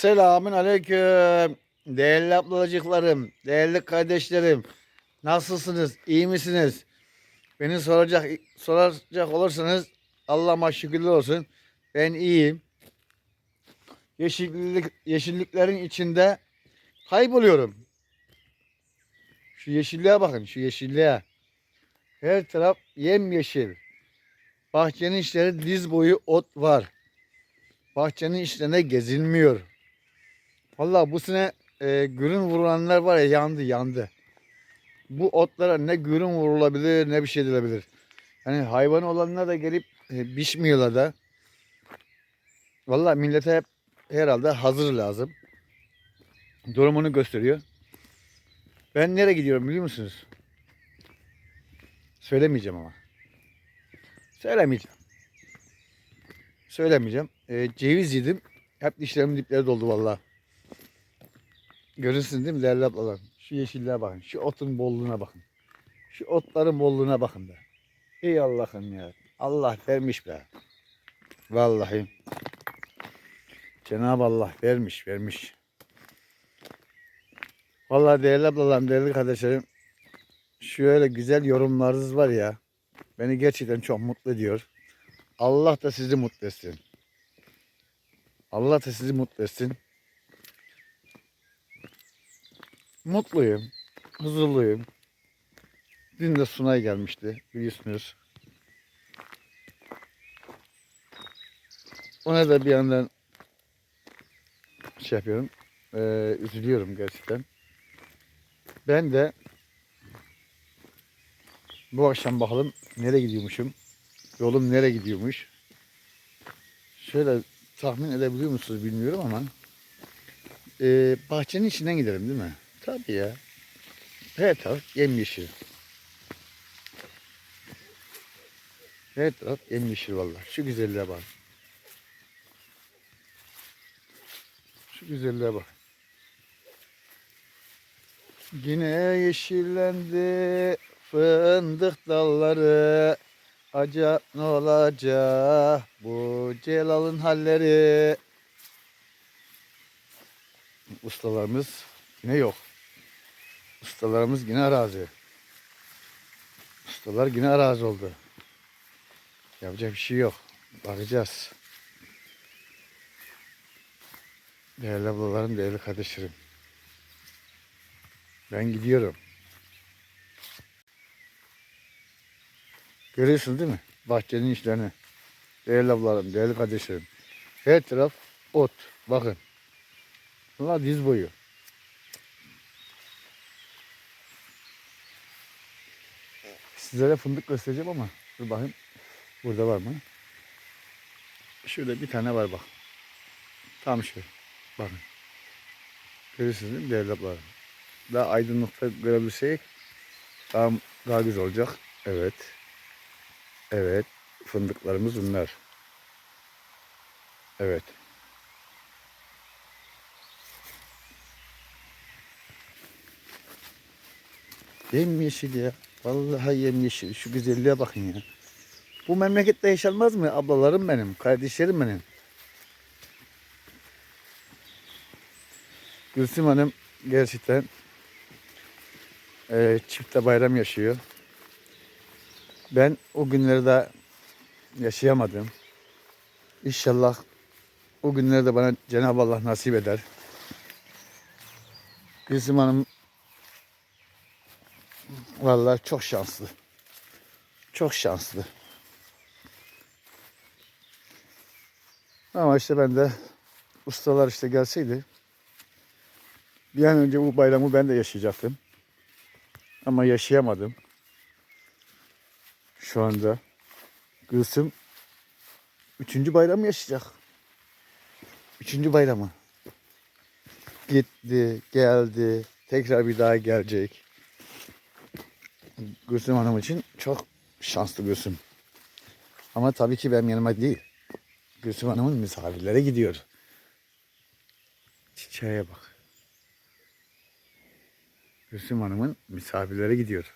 Selamün aleyküm. Değerli ablacıklarım, değerli kardeşlerim. Nasılsınız? İyi misiniz? Beni soracak soracak olursanız Allah'ıma şükürler olsun. Ben iyiyim. Yeşillik, yeşilliklerin içinde kayboluyorum. Şu yeşilliğe bakın, şu yeşilliğe. Her taraf yemyeşil. Bahçenin içleri diz boyu ot var. Bahçenin içlerine gezilmiyor. Vallahi bu sene e, gürün vurulanlar var ya yandı yandı. Bu otlara ne gürün vurulabilir ne bir şey edilebilir. Yani hayvan olanlar da gelip e, biçmiyorlar da. Vallahi millete hep herhalde hazır lazım. Durumunu gösteriyor. Ben nereye gidiyorum biliyor musunuz? Söylemeyeceğim ama. Söylemeyeceğim. Söylemeyeceğim. Ee, ceviz yedim. Hep dişlerimin dipleri doldu vallahi. Görürsünüz değil mi değerli ablalar? Şu yeşilliğe bakın. Şu otun bolluğuna bakın. Şu otların bolluğuna bakın be. Ey Allah'ım ya. Allah vermiş be. Vallahi. Cenab-ı Allah vermiş, vermiş. Vallahi değerli ablalarım, değerli kardeşlerim. Şöyle güzel yorumlarınız var ya. Beni gerçekten çok mutlu ediyor. Allah da sizi mutlu etsin. Allah da sizi mutlu etsin. Mutluyum. Huzurluyum. Dün de Sunay gelmişti biliyorsunuz. Ona da bir yandan şey yapıyorum. eee, üzülüyorum gerçekten. Ben de bu akşam bakalım nereye gidiyormuşum. Yolum nereye gidiyormuş. Şöyle tahmin edebiliyor musunuz bilmiyorum ama eee, bahçenin içinden gidelim değil mi? Tabii ya. Her taraf yemyeşil. Her taraf yemyeşil vallahi. Şu güzelliğe bak. Şu güzelliğe bak. Yine yeşillendi fındık dalları. Acaba ne olacak bu Celal'ın halleri? Ustalarımız yine yok. Ustalarımız yine arazi. Ustalar yine arazi oldu. Yapacak bir şey yok. Bakacağız. Değerli ablalarım, değerli kardeşlerim. Ben gidiyorum. Görüyorsun değil mi? Bahçenin işlerini. Değerli ablalarım, değerli kardeşlerim. Her taraf ot. Bakın. Bunlar diz boyu. Sizlere fındık göstereceğim ama dur bakayım. Burada var mı? Şurada bir tane var bak. Tam şu. Bakın. Görüyorsunuz değil mi değerli ablalarım? Daha aydınlıkta görebilsek daha, daha güzel olacak. Evet. Evet. Fındıklarımız bunlar. Evet. Yemyeşil ya. Vallahi yemyeşil. Şu güzelliğe bakın ya. Bu memlekette yaşanmaz mı? Ablalarım benim, kardeşlerim benim. Gülsüm Hanım gerçekten e, çifte bayram yaşıyor. Ben o günleri de yaşayamadım. İnşallah o günleri de bana Cenab-ı Allah nasip eder. Gülsüm Hanım vallahi çok şanslı. Çok şanslı. Ama işte ben de ustalar işte gelseydi bir an önce bu bayramı ben de yaşayacaktım. Ama yaşayamadım. Şu anda Gülsüm üçüncü bayramı yaşayacak. Üçüncü bayramı. Gitti, geldi, tekrar bir daha gelecek. Gülsüm Hanım için çok şanslı Gülsüm. Ama tabii ki benim yanıma değil. Gülsüm Hanım'ın misafirlere gidiyor. Çiçeğe bak. Gülsüm Hanım'ın misafirlere gidiyor.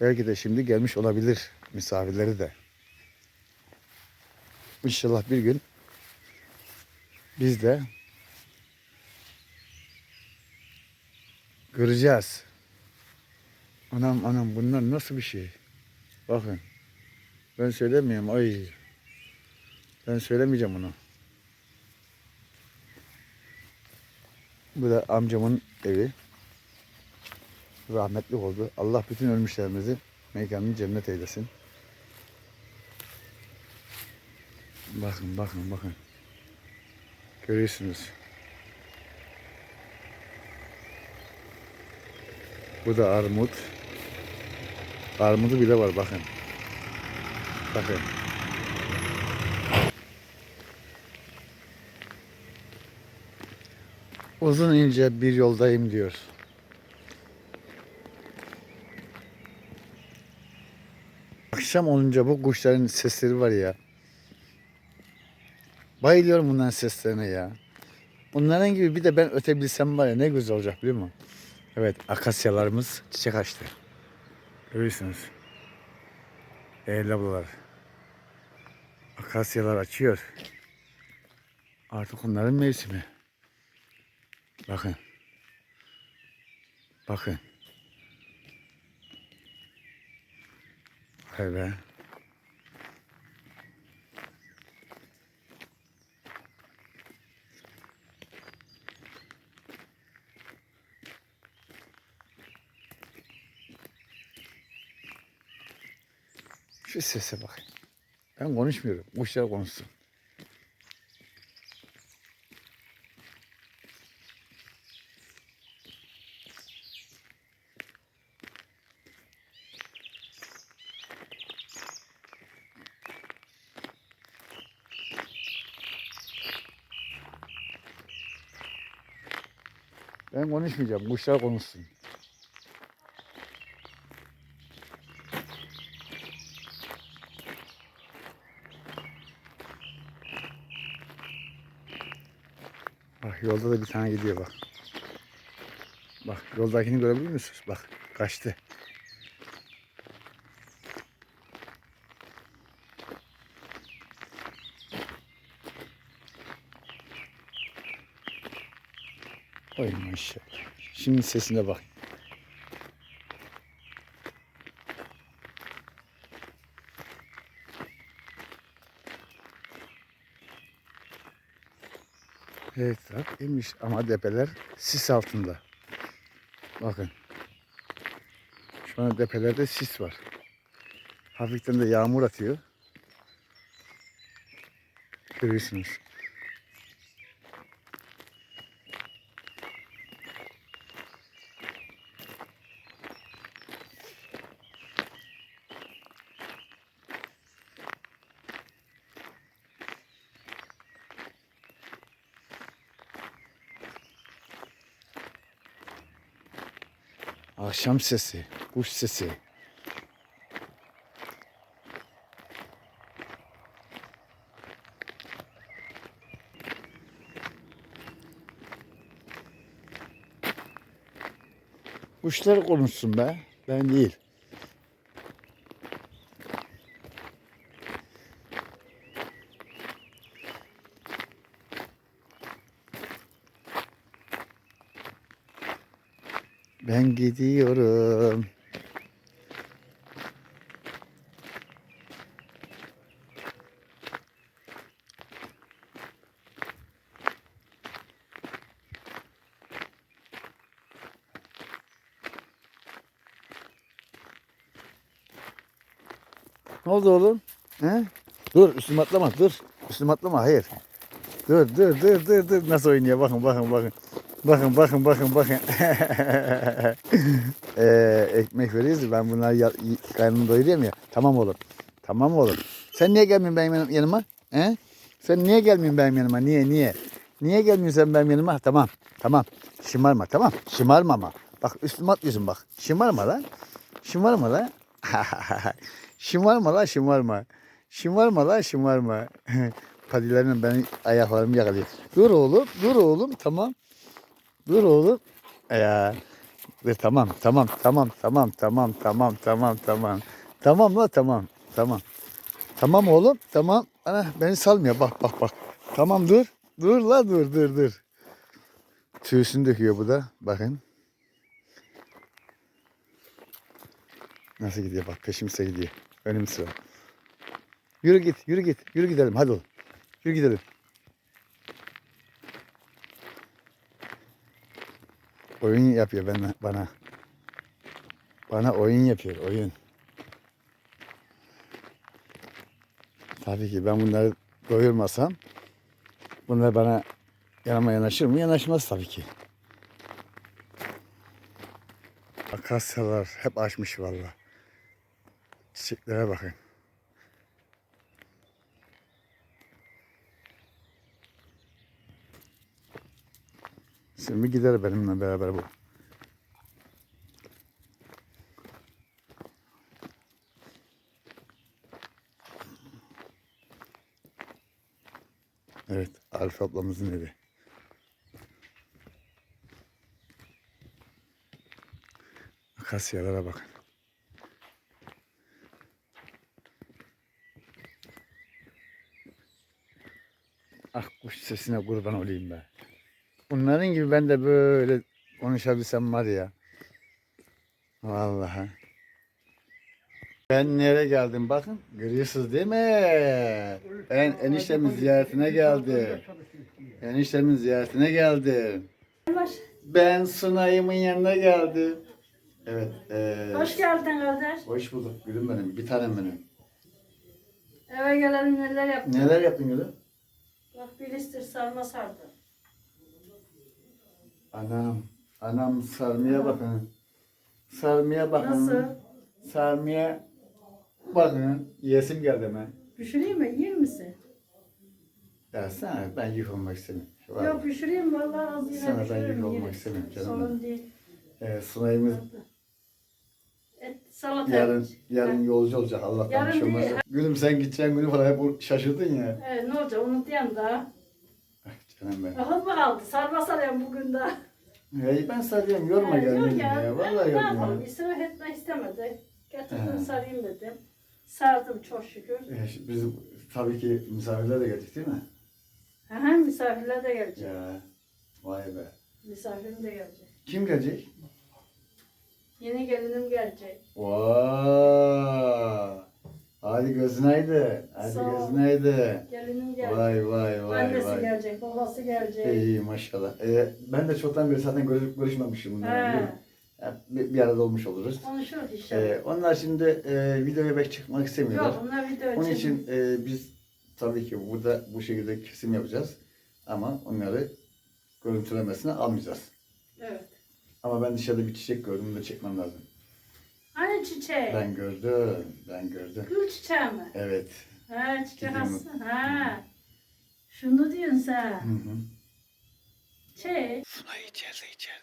Belki de şimdi gelmiş olabilir misafirleri de. İnşallah bir gün Biz de göreceğiz. Anam anam bunlar nasıl bir şey? Bakın. Ben söylemiyorum. Ay. Ben söylemeyeceğim onu. Bu da amcamın evi. Rahmetli oldu. Allah bütün ölmüşlerimizi mekanını cennet eylesin. Bakın bakın bakın. Görüyorsunuz. Bu da armut. Armudu bile var bakın. Bakın. Uzun ince bir yoldayım diyor. Akşam olunca bu kuşların sesleri var ya. Bayılıyorum bunların seslerine ya. Bunların gibi bir de ben ötebilsem var ya ne güzel olacak biliyor musun? Evet akasyalarımız çiçek açtı. Görüyorsunuz. Değerli ablalar. Akasyalar açıyor. Artık onların mevsimi. Bakın. Bakın. Vay be. Şu sese bak. Ben konuşmuyorum. Kuşlar konuşsun. Ben konuşmayacağım. Kuşlar konuşsun. Yolda da bir tane gidiyor bak. Bak yoldakini görebiliyor musunuz? Bak kaçtı. Oy maşallah. Şimdi sesine bak. Evet bak inmiş ama depeler sis altında. Bakın. Şu an tepelerde sis var. Hafiften de yağmur atıyor. Görüyorsunuz. Akşam sesi, kuş sesi. Kuşlar konuşsun be, ben değil. Ben gidiyorum. Ne oldu oğlum? He? Dur üstüme atlama dur. Üstüme atlama hayır. Dur dur dur dur dur. Nasıl oynuyor bakın bakın bakın. Bakın bakın bakın bakın. ee, ekmek veriyoruz ben bunları ya, karnını doyuruyorum ya. Tamam oğlum. Tamam oğlum. Sen niye gelmiyorsun benim yanım- yanıma? He? Sen niye gelmiyorsun benim yanıma? Niye niye? Niye gelmiyorsun sen benim yanıma? Tamam. Tamam. Şımarma tamam. Şımarma ama. Bak üstüme atlıyorsun bak. Şımarma lan. Şımarma lan. şımarma lan şımarma. Şımarma lan şımarma. Padilerin benim ayaklarımı yakalıyor. Dur oğlum, dur oğlum, tamam. Dur oğlum. Ya. Dur tamam, tamam, tamam, tamam, tamam, tamam, tamam, tamam. Tamam la tamam, tamam. Tamam oğlum, tamam. Ana beni salmıyor. Bak, bak, bak. Tamam dur. Dur la dur dur dur. Tüysünü döküyor bu da. Bakın. Nasıl gidiyor bak peşimse gidiyor. Önüm sıra. Yürü git yürü git. Yürü gidelim hadi oğlum. Yürü gidelim. Oyun yapıyor bana. Bana, bana oyun yapıyor oyun. Tabii ki ben bunları doyurmasam bunlar bana yanıma yanaşır mı? Yanaşmaz tabii ki. Akasyalar hep açmış valla. Çiçeklere bakın. Şimdi gider benimle beraber bu. Evet, Arif ablamızın evi. Akasyalara bakın. Ah kuş sesine kurban olayım be. Bunların gibi ben de böyle konuşabilsem var ya. Vallahi. Ben nereye geldim bakın. Görüyorsunuz değil mi? Ben eniştemin ziyaretine geldim. Eniştemin ziyaretine geldim. Ben Sunay'ımın yanına geldim. Evet. eee, Hoş geldin kardeş. hoş bulduk gülüm benim. Bir tanem benim. Eve gelelim neler yaptın? Neler yaptın gülüm? Bak bir listir sarma sardı. Anam. Anam sarmaya bakın. Sarmaya bakın. Nasıl? Sarmaya bakın. Yesim geldi hemen. Pişireyim mi? Yer misin? Ya sana ben yıkılmak istemiyorum. Var. Yok pişireyim vallahi az yine Sana ben yük olmak istemiyorum canım. Sorun değil. Ee, Sunay'ımız Et, salata yarın yarın yolcu olacak Allah'tan Yarın bir şey olmaz. Gülüm sen gideceğin günü falan hep şaşırdın ya. Evet ne olacak unutayım da. Canım benim. Akıl mı kaldı? Sarma sarıyorum bugün de. Ya ben sarıyorum yorma Evet, gelmedim yok ya. Vallahi Ne yorma. yapalım? ya. İsraf etmek istemedi. Getirdim He. sarayım dedim. Sardım çok şükür. Şi- Biz tabii ki misafirler de geldik değil mi? Aha, misafirler de gelecek. Ya vay be. Misafirim de gelecek. Kim gelecek? Yeni gelinim gelecek. Vay. Hadi gözün aydın. Hadi Sağ ol. gözün aydın. Gelinim gelecek. Vay vay vay Annesi vay. gelecek, babası gelecek. İyi maşallah. Ee, ben de çoktan beri zaten görüp görüşmemişim bunlarla. He, Ya, Bir, bir arada olmuş oluruz. konuşuruz inşallah. Ee, onlar şimdi e, videoya pek çıkmak istemiyorlar. Yok bunlar video Onun için e, biz tabii ki burada bu şekilde kesim yapacağız. Ama onları görüntülemesine almayacağız. Evet. Ama ben dışarıda bir çiçek gördüm, bunu da çekmem lazım. Hani çiçeği? Ben gördüm, ben gördüm. Gül çiçeği mi? Evet. Ha çiçek Gidiyor mu? hası. Ha. Şunu diyorsun sen. Hı hı. Şey. Sunay içeride, içeride.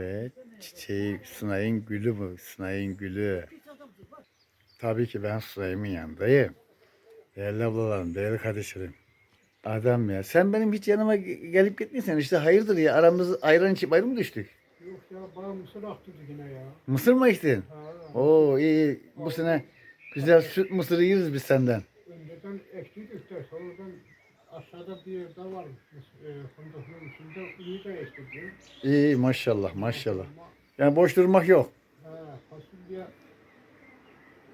Evet, çiçeği Sunay'ın gülü bu, Sunay'ın gülü. Tabii ki ben Sunay'ımın yanındayım. Değerli ablalarım, değerli kardeşlerim. Adam ya, sen benim hiç yanıma ge- gelip gitmiyorsun işte hayırdır ya, aramız ayran içip ayrı mı düştük? Yok ya bana mısır attırdı yine ya. Mısır mı içtin? Ha, Oo iyi, iyi. bu sene güzel süt mısırı yeriz biz senden. önceden ektik de sonradan aşağıda bir yerde varmış. E, fındıkların içinde iyi de ektik. İyi, iyi maşallah, maşallah. Yani boş durmak yok. Ha, fasulye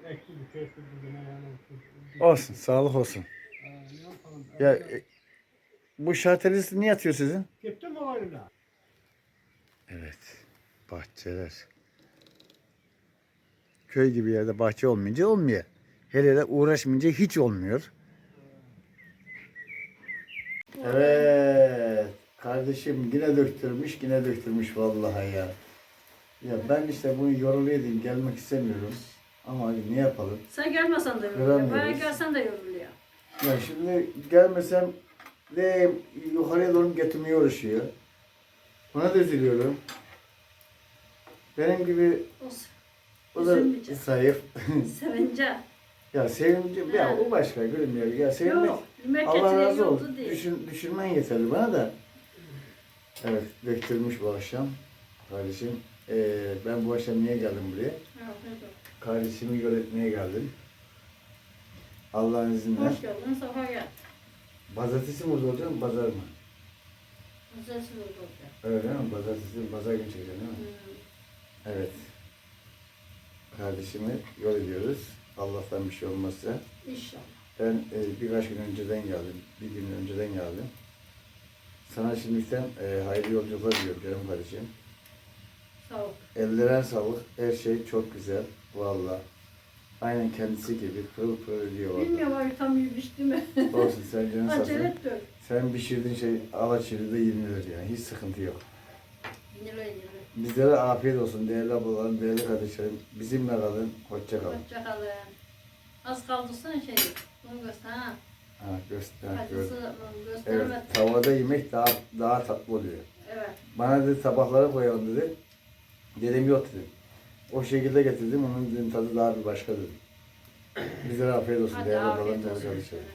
ekti bir şey ekti yine yani. Olsun, sağlık olsun. Ha, ne yapalım? Ya e, bu şartelisi niye atıyor sizin? Gitti mi oyuna? Evet, bahçeler. Köy gibi yerde bahçe olmayınca olmuyor. Hele de uğraşmayınca hiç olmuyor. Evet, kardeşim yine döktürmüş, yine döktürmüş vallahi ya. Ya ben işte bunu yoruluyordum, gelmek istemiyorum. Ama ne yapalım? Sen gelmesen de yoruluyor. Bana gelsen de yoruluyor. Ya şimdi gelmesem de yukarıya doğru getirmeye uğraşıyor. Ona da üzülüyorum. Benim gibi o da Üzülmeyeceğim. zayıf. Sevince. ya sevince ya o başka gülüm ya. Sevinmek Yok. Allah razı yoldu olsun. değil. Düşün, düşünmen yeterli bana da. Evet döktürmüş bu akşam kardeşim. Ee, ben bu akşam niye geldim buraya? Evet. Kardeşimi yönetmeye geldim. Allah'ın izniyle. Hoş geldin, sabah gel. Pazartesi mi burada olacak, pazar mı? Güzelsin oldu olacak. Öyle mi? Pazartesi, pazar günü çekeceğim değil mi? Hmm. Evet. Kardeşimi yol ediyoruz. Allah'tan bir şey olmazsa. İnşallah. Ben e, birkaç gün önceden geldim. Bir gün önceden geldim. Sana şimdiden e, hayırlı yolculuklar diliyorum canım kardeşim. Sağ ol. Ellerine sağlık. Her şey çok güzel. Valla. Aynen kendisi gibi pırıl pırıl ediyor orada. Bilmiyorum abi tam iyi pişti mi? Olsun sen canın sağ olsun. Acele et. Sen pişirdiğin şey alaçırı da yenilir yani. Hiç sıkıntı yok. Yenile yenile. Bizlere afiyet olsun değerli ablalarım, değerli kardeşlerim. Bizimle kalın. Hoşça kalın. Hoşça kalın. Az kaldırsan şey. Bunu göster ha. Ha, göster. Acısı Evet, gösteremez. tavada yemek daha daha tatlı oluyor. Evet. Bana dedi tabaklara koyalım dedi. Dedim yok dedim. O şekilde getirdim, onun dedim, tadı daha bir başka dedim. Bizlere afiyet olsun Hadi değerli ablalarım, değerli kardeşlerim.